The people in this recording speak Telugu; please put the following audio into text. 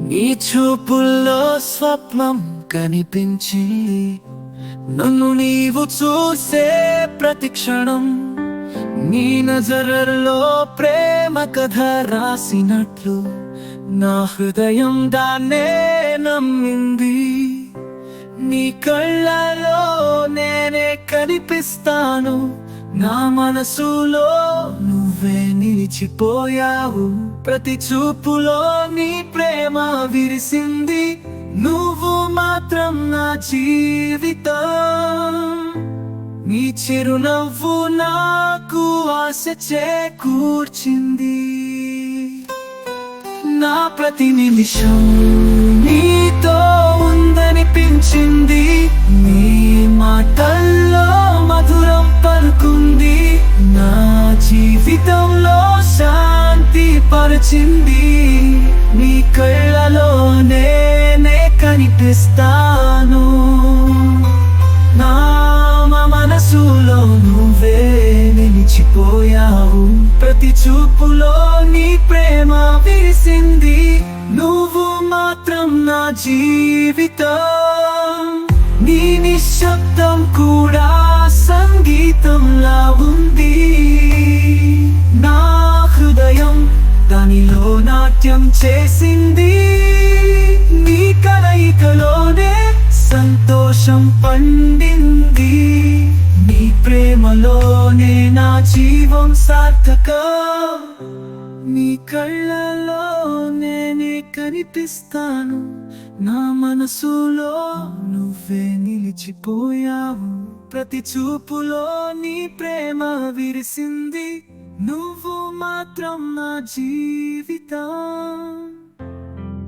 నీ చూపుల్లో స్వప్నం కనిపించి నన్ను నీవు చూసే ప్రతి క్షణం నీ నజరల్లో ప్రేమ కథ రాసినట్లు నా హృదయం దాన్నే నమ్మింది. నీ కళ్ళలో నేనే కనిపిస్తాను. నా మనసులో నువ్వే నిలిచిపోయావు. ప్రతి చూపులో నీ ప్రేమ విరిసింది. నువ్వు మాత్రం నా జీవితం. నీ చిరునవ్వు నాకు ఆశ చేకూర్చింది. నా ప్రతి నిమిషం నీతో పరిచింది నీ కళ్ళలో నేనే కనిపిస్తాను. నా మనసులో నువ్వే నిలిచిపోయావు. ప్రతి చూపులో నీ ప్రేమ విరిసింది. నువ్వు మాత్రం నా జీవితం. నీ నిశ్శబ్దం కూడా సంగీతంలా నాట్యం చేసింది నీ కలయికలోనే సంతోషం పండింది. నీ ప్రేమలోనే నా జీవం సార్థకం. నీ కళ్ళలో నేనే కనిపిస్తాను. నా మనసులో నువ్వే నిలిచిపోయావు. ప్రతి చూపులో నీ ప్రేమ విరిసింది. నువ్వు మాత్రం నా జీవితం.